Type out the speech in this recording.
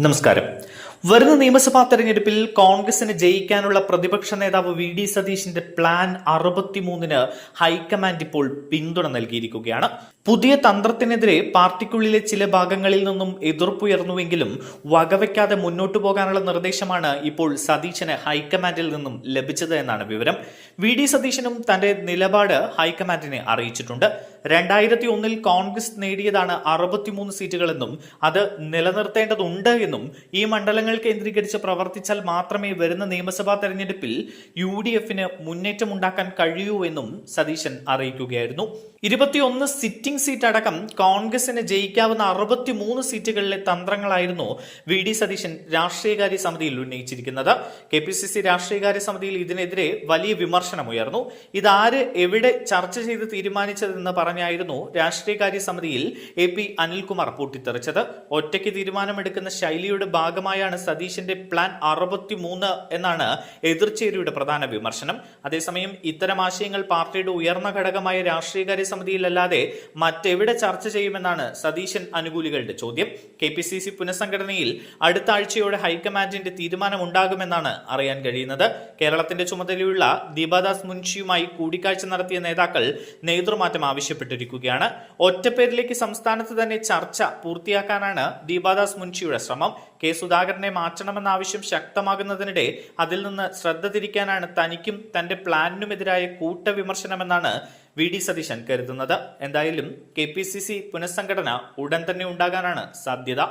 നമസ്കാരം. വരുന്ന നിയമസഭാ തെരഞ്ഞെടുപ്പിൽ കോൺഗ്രസിന് ജയിക്കാനുള്ള പ്രതിപക്ഷ നേതാവ് വി ഡി സതീഷിന്റെ പ്ലാൻ അറുപത്തിമൂന്നിന് ഹൈക്കമാൻഡ് ഇപ്പോൾ പിന്തുണ നൽകിയിരിക്കുകയാണ്. പുതിയ തന്ത്രത്തിനെതിരെ പാർട്ടിക്കുള്ളിലെ ചില ഭാഗങ്ങളിൽ നിന്നും എതിർപ്പുയർന്നുവെങ്കിലും വകവയ്ക്കാതെ മുന്നോട്ടു പോകാനുള്ള നിർദ്ദേശമാണ് ഇപ്പോൾ സതീശന് ഹൈക്കമാൻഡിൽ നിന്നും ലഭിച്ചത് എന്നാണ് വിവരം. വി ഡി സതീശനും തന്റെ നിലപാട് ഹൈക്കമാൻഡിനെ അറിയിച്ചിട്ടുണ്ട്. രണ്ടായിരത്തി ഒന്നിൽ കോൺഗ്രസ് നേടിയതാണ് അറുപത്തിമൂന്ന് സീറ്റുകളെന്നും അത് നിലനിർത്തേണ്ടതുണ്ട് എന്നും ഈ മണ്ഡലങ്ങൾ കേന്ദ്രീകരിച്ച് പ്രവർത്തിച്ചാൽ മാത്രമേ വരുന്ന നിയമസഭാ തെരഞ്ഞെടുപ്പിൽ യു ഡി എഫിന് മുന്നേറ്റമുണ്ടാക്കാൻ കഴിയൂ എന്നും സതീശൻ അറിയിക്കുകയായിരുന്നു. ഇരുപത്തിയൊന്ന് സിറ്റിംഗ് സീറ്റ് അടക്കം കോൺഗ്രസിന് ജയിക്കാവുന്ന അറുപത്തിമൂന്ന് സീറ്റുകളിലെ തന്ത്രങ്ങളായിരുന്നു വി ഡി സതീശൻ രാഷ്ട്രീയകാര്യ സമിതിയിൽ ഉന്നയിച്ചിരിക്കുന്നത്. കെ പി സി സി രാഷ്ട്രീയകാര്യ സമിതിയിൽ ഇതിനെതിരെ വലിയ വിമർശനമുയർന്നു ഇതാര് എവിടെ ചർച്ച ചെയ്ത് തീരുമാനിച്ചതെന്ന് പറഞ്ഞായിരുന്നു രാഷ്ട്രീയകാര്യ സമിതിയിൽ എ പി അനിൽകുമാർ പൊട്ടിത്തെറിച്ചത്. ഒറ്റയ്ക്ക് തീരുമാനമെടുക്കുന്ന ശൈലിയുടെ ഭാഗമായാണ് സതീശന്റെ പ്ലാൻ അറുപത്തി മൂന്ന് എന്നാണ് എതിർചേരിയുടെ പ്രധാന വിമർശനം. അതേസമയം ഇത്തരം ആശയങ്ങൾ പാർട്ടിയുടെ ഉയർന്ന ഘടകമായ രാഷ്ട്രീയകാര്യ സമിതിയിലല്ലാതെ മറ്റെവിടെ ചർച്ച ചെയ്യുമെന്നാണ് സതീശൻ അനുകൂലികളുടെ ചോദ്യം. കെ പി സി സി പുനഃസംഘടനയിൽ അടുത്ത ആഴ്ചയോടെ ഹൈക്കമാൻഡിന്റെ തീരുമാനമുണ്ടാകുമെന്നാണ് അറിയാൻ കഴിയുന്നത്. കേരളത്തിന്റെ ചുമതലയുള്ള ദീപാദാസ് മുൻഷിയുമായി കൂടിക്കാഴ്ച നടത്തിയ നേതാക്കൾ നേതൃമാറ്റം ആവശ്യപ്പെട്ടിരിക്കുകയാണ്. ഒറ്റപ്പേരിലേക്ക് സംസ്ഥാനത്ത് തന്നെ ചർച്ച പൂർത്തിയാക്കാനാണ് ദീപാദാസ് മുൻഷിയുടെ ശ്രമം. കെ സുധാകരനെ മാറ്റണമെന്ന ആവശ്യം ശക്തമാകുന്നതിനിടെ അതിൽ നിന്ന് ശ്രദ്ധ തിരിക്കാനാണ് തനിക്കും തന്റെ പ്ലാനിനുമെതിരായ കൂട്ടവിമർശനമെന്നാണ് വി ഡി സതീശൻ കരുതുന്നത്. എന്തായാലും കെ പി സി സി പുനഃസംഘടന ഉടൻ തന്നെ ഉണ്ടാകാനാണ് സാധ്യത.